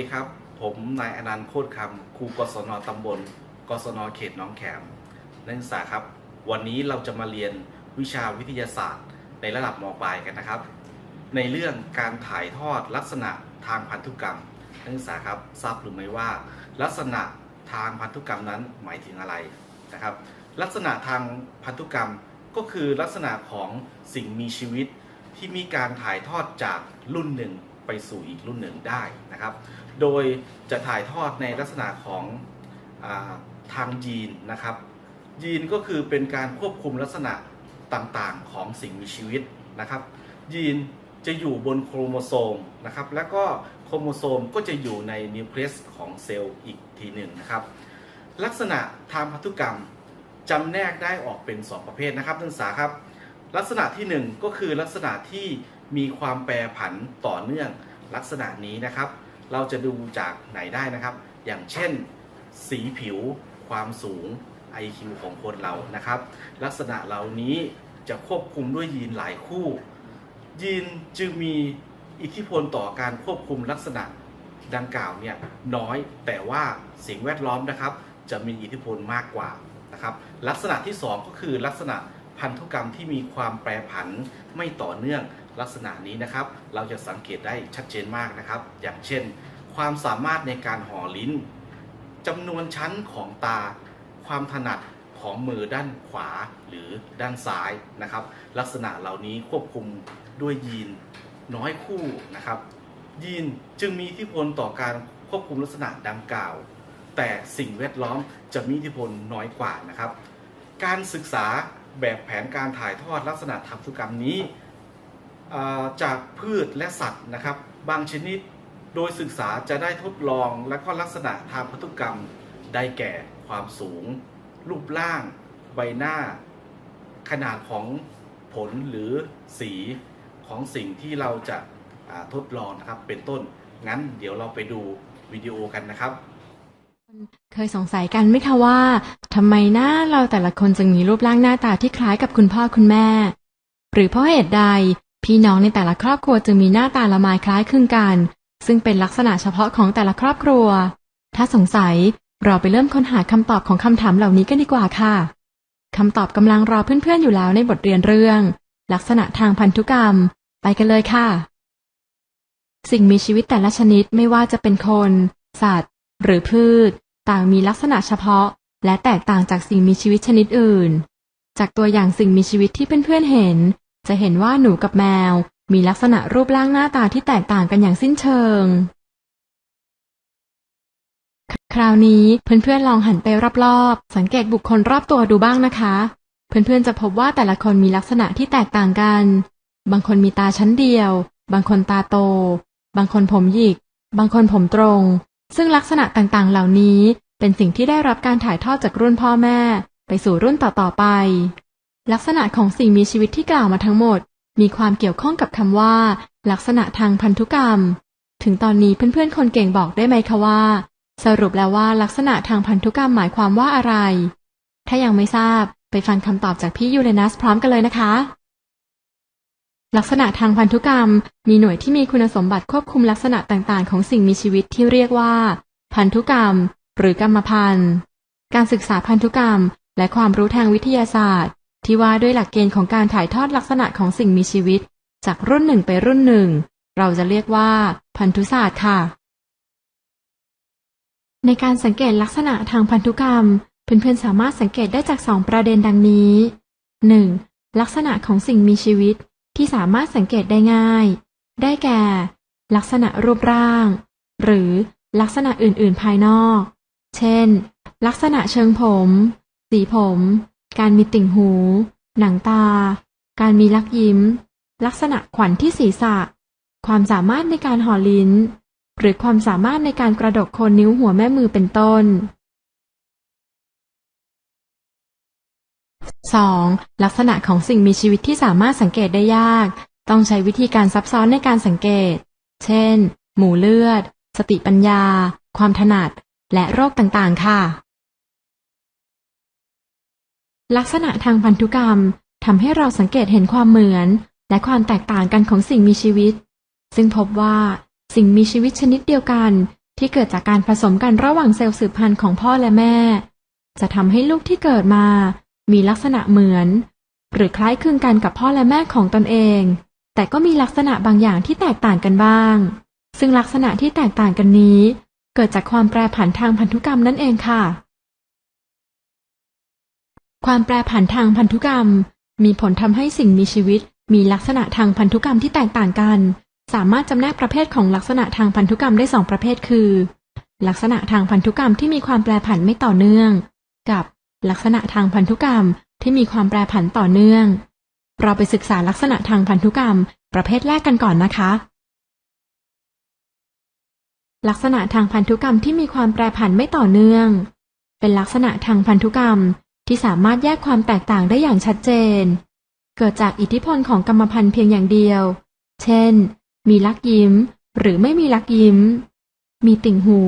ดีครับ ผมนายอนันต์โคตรคำครูกศนตำบล กศนเขตน้องแขมนักศึกษาครับ วันนี้เราจะมาเรียนวิชาวิทยาศาสตร์ ในระดับมปลายกันนะครับ ในเรื่องการถ่ายทอดลักษณะทางพันธุกรรมนักศึกษาครับทราบหรือไม่ว่า ลักษณะทางพันธุกรรมนั้นหมายถึงอะไรนะครับ ลักษณะทางพันธุกรรมก็คือลักษณะของสิ่งมีชีวิตที่มีการถ่ายทอดจากรุ่นหนึ่งไปสู่อีกรุ่นหนึ่งได้นะครับ โดยจะถ่ายทอดในลักษณะของอาทางยีนนะครับ ยีนก็คือเป็นการควบคุมลักษณะต่างๆ ของสิ่งมีชีวิตนะครับ ยีนจะอยู่บนโครโมโซมนะครับ แล้วก็โครโมโซมก็จะอยู่ในนิวเคลียสของเซลล์อีกทีหนึ่งนะครับ ลักษณะทางพันธุกรรมจำแนกได้ออกเป็น 2 ประเภทนะครับนักศึกษาครับ ลักษณะที่ 1 ก็คือลักษณะที่มีความแปรผันต่อเนื่องลักษณะนี้นะครับ เราจะดูจากไหนได้นะครับ อย่างเช่น สีผิว ความสูง IQ ของคนเรานะครับ ลักษณะเหล่านี้จะควบคุมด้วยยีนหลายคู่ ยีนจึงมีอิทธิพลต่อการควบคุมลักษณะดังกล่าวเนี่ยน้อยแต่ว่าสิ่งแวดล้อมนะครับ จะมีอิทธิพลมากกว่านะครับ ลักษณะที่ 2 ก็คือลักษณะพันธุกรรมที่มีความแปรผันไม่ต่อเนื่องลักษณะนี้นะครับ เราจะสังเกตได้ชัดเจนมากนะครับ อย่างเช่น ความสามารถในการห่อลิ้นจำนวนชั้นของตา ความถนัดของมือด้านขวาหรือด้านซ้ายนะครับ ลักษณะเหล่านี้ควบคุมด้วยยีนน้อยคู่นะครับ ยีนจึงมีอิทธิพลต่อการควบคุมลักษณะดังกล่าว แต่สิ่งแวดล้อมจะมีอิทธิพลน้อยกว่านะครับ การศึกษาแบบแผนการถ่ายทอดลักษณะทางพันธุกรรมนี้ จากพืชและสัตว์นะครับ บางชนิดโดยศึกษาจะได้ทดลองและก็ลักษณะทางพันธุกรรมได้แก่ความสูง รูปร่าง ใบหน้า ขนาดของผลหรือสีของสิ่งที่เราจะาทดลองนะครับเป็นต้น งั้นเดี๋ยวเราไปดูวิดีโอกันนะครับเคยสงสัยกันไหมคะว่าทำไมหน้าเราแต่ละคนจึงมีรูปร่างหน้าตาที่คล้ายกับคุณพ่อคุณแม่ หรือเพราะเหตุใด พี่น้องในแต่ละครอบครัวจึงมีหน้าตาละไมคล้ายคลึงกัน ซึ่งเป็นลักษณะเฉพาะของแต่ละครอบครัว ถ้าสงสัยเราไปเริ่มค้นหาคำตอบของคำถามเหล่านี้กันดีกว่าค่ะคำตอบกำลังรอเพื่อนๆอยู่แล้วในบทเรียนเรื่อง ลักษณะทางพันธุกรรม ไปกันเลยค่ะ สิ่งมีชีวิตแต่ละชนิดไม่ว่าจะเป็นคน สัตว์ หรือพืช ต่างมีลักษณะเฉพาะ และแตกต่างจากสิ่งมีชีวิตชนิดอื่น จากตัวอย่างสิ่งมีชีวิตที่เพื่อนๆเห็น จะเห็นว่าหนูกับแมว มีลักษณะรูปร่างหน้าตาที่แตกต่างกันอย่างสิ้นเชิง คราวนี้เพื่อนๆลองหันไปรอบๆ สังเกตบุคคลรอบตัวดูบ้างนะคะ เพื่อนๆจะพบว่าแต่ละคนมีลักษณะที่แตกต่างกัน บางคนมีตาชั้นเดียว บางคนตาโต บางคนผมหยิก บางคนผมตรง ซึ่งลักษณะต่างๆ เหล่านี้เป็นสิ่งที่ได้รับการถ่ายทอดจากรุ่นพ่อแม่ ไปสู่รุ่นต่อๆไป ลักษณะของสิ่งมีชีวิตที่กล่าวมาทั้งหมด มีความเกี่ยวข้องกับคำว่า ลักษณะทางพันธุกรรม ถึงตอนนี้เพื่อนๆคนเก่งบอกได้ไหมคะว่า สรุปแล้วว่าลักษณะทางพันธุกรรมหมายความว่าอะไร ถ้ายังไม่ทราบไปฟังคำตอบจากพี่ยูเรนัสพร้อมกันเลยนะคะ ลักษณะทางพันธุกรรม มีหน่วยที่มีคุณสมบัติควบคุมลักษณะต่างๆ ของสิ่งมีชีวิตที่เรียกว่า พันธุกรรม หรือกรรมพันธุ์ การศึกษาพันธุกรรม และความรู้ทางวิทยาศาสตร์ ที่ว่าด้วยหลักเกณฑ์ของการถ่ายทอดลักษณะของสิ่งมีชีวิต จากรุ่นหนึ่งไปรุ่นหนึ่ง เราจะเรียกว่า พันธุศาสตร์ค่ะ ในการสังเกตลักษณะทางพันธุกรรม เพื่อนๆสามารถสังเกตได้จากสองประเด็นดังนี้ 1. ลักษณะของสิ่งมีชีวิตที่สามารถสังเกตได้ง่าย ได้แก่ ลักษณะรูปร่าง หรือลักษณะอื่นๆภายนอก เช่น ลักษณะเชิงผม สีผม การมีติ่งหู หนังตา การมีลักยิ้ม ลักษณะขวัญที่ศีรษะ ความสามารถในการห่อลิ้น หรือความสามารถในการกระดกโคนนิ้วหัวแม่มือเป็นต้น 2. ลักษณะของสิ่งมีชีวิตที่สามารถสังเกตได้ยาก ต้องใช้วิธีการซับซ้อนในการสังเกต เช่น หมู่เลือด สติปัญญา ความถนัด และโรคต่างๆ ค่ะ ลักษณะทางพันธุกรรมทำให้เราสังเกตเห็นความเหมือน และความแตกต่างกันของสิ่งมีชีวิต ซึ่งพบว่าสิ่งมีชีวิตชนิดเดียวกันที่เกิดจากการผสมกันระหว่างเซลล์สืบพันธุ์ของพ่อและแม่ จะทำให้ลูกที่เกิดมา มีลักษณะเหมือน หรือคล้ายคลึงกันกับพ่อและแม่ของตนเอง แต่ก็มีลักษณะบางอย่างที่แตกต่างกันบ้าง ซึ่งลักษณะที่แตกต่างกันนี้ เกิดจากความแปรผันทางพันธุกรรมนั่นเองค่ะ ความแปรผันทางพันธุกรรม มีผลทำให้สิ่งมีชีวิต มีลักษณะทางพันธุกรรมที่แตกต่างกัน สามารถจำแนกประเภทของลักษณะทางพันธุกรรมได้สองประเภทคือ ลักษณะทางพันธุกรรมที่มีความแปรผันไม่ต่อเนื่อง กับลักษณะทางพันธุกรรมที่มีความแปรผันต่อเนื่อง เราไปศึกษาลักษณะทางพันธุกรรม ประเภทแรกกันก่อนนะคะ ลักษณะทางพันธุกรรมที่มีความแปรผันไม่ต่อเนื่อง เป็นลักษณะทางพันธุกรรม ที่สามารถแยกความแตกต่างได้อย่างชัดเจน เกิดจากอิทธิพลของกรรมพันธุ์เพียงอย่างเดียว เช่น มีลักยิ้ม หรือไม่มีลักยิ้ม มีติ่งหู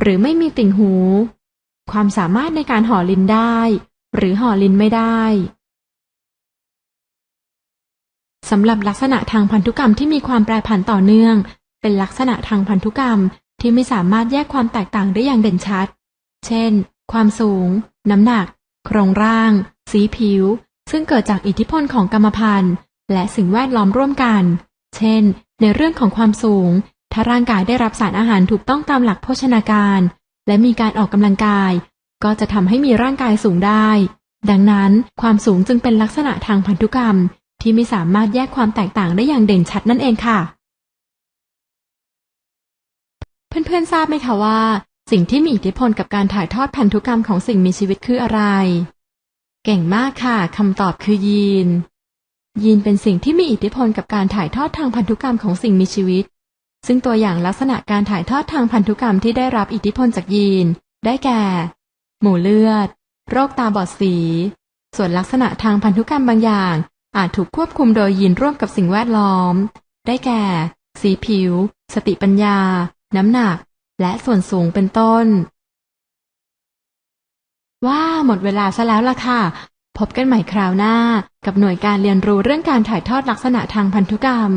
หรือไม่มีติ่งหู ความสามารถในการห่อลิ้นได้ หรือห่อลิ้นไม่ได้สำหรับลักษณะทางพันธุกรรมที่มีความแปรผันต่อเนื่อง เป็นลักษณะทางพันธุกรรมที่ไม่สามารถแยกความแตกต่างได้อย่างเด่นชัด เช่น ความสูง น้ำหนัก โครงร่าง สีผิว ซึ่งเกิดจากอิทธิพลของกรรมพันธุ์ และสิ่งแวดล้อมร่วมกัน เช่น ในเรื่องของความสูง ถ้าร่างกายได้รับสารอาหารถูกต้องตามหลักโภชนาการ และมีการออกกำลังกาย ก็จะทำให้มีร่างกายสูงได้ ดังนั้นความสูงจึงเป็นลักษณะทางพันธุกรรม ที่ไม่สามารถแยกความแตกต่างได้อย่างเด่นชัดนั่นเองค่ะ เพื่อนๆทราบไหมคะว่า สิ่งที่มีอิทธิพลกับการถ่ายทอดพันธุกรรมของสิ่งมีชีวิตคืออะไร เก่งมากค่ะคำตอบคือยีน ยีนเป็นสิ่งที่มีอิทธิพลกับการถ่ายทอดทางพันธุกรรมของสิ่งมีชีวิต ซึ่งตัวอย่างลักษณะการถ่ายทอดทางพันธุกรรมที่ได้รับอิทธิพลจากยีน ได้แก่ หมู่เลือด โรคตาบอดสี ส่วนลักษณะทางพันธุกรรมบางอย่าง อาจถูกควบคุมโดยยีนร่วมกับสิ่งแวดล้อม ได้แก่ สีผิว สติปัญญา น้ำหนัก และส่วนสูงเป็นต้น ว่าหมดเวลาซะแล้วล่ะค่ะ พบกันใหม่คราวหน้า กับหน่วยการเรียนรู้เรื่องการถ่ายทอดลักษณะทางพันธุกรรม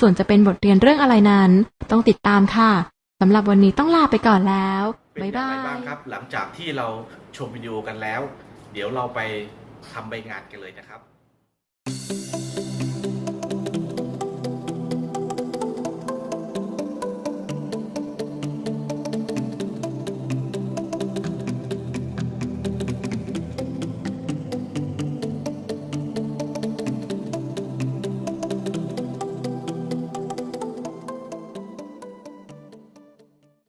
ส่วนจะเป็นบทเรียนเรื่องอะไรนั้น ต้องติดตามค่ะสำหรับวันนี้ต้องลาไปก่อนแล้วเป็นบ๊ายอย่างบาไรบ้างยครับ หลังจากที่เราชมวิดีโอกันแล้ว เดี๋ยวเราไปทำใบงานกันเลยนะครับ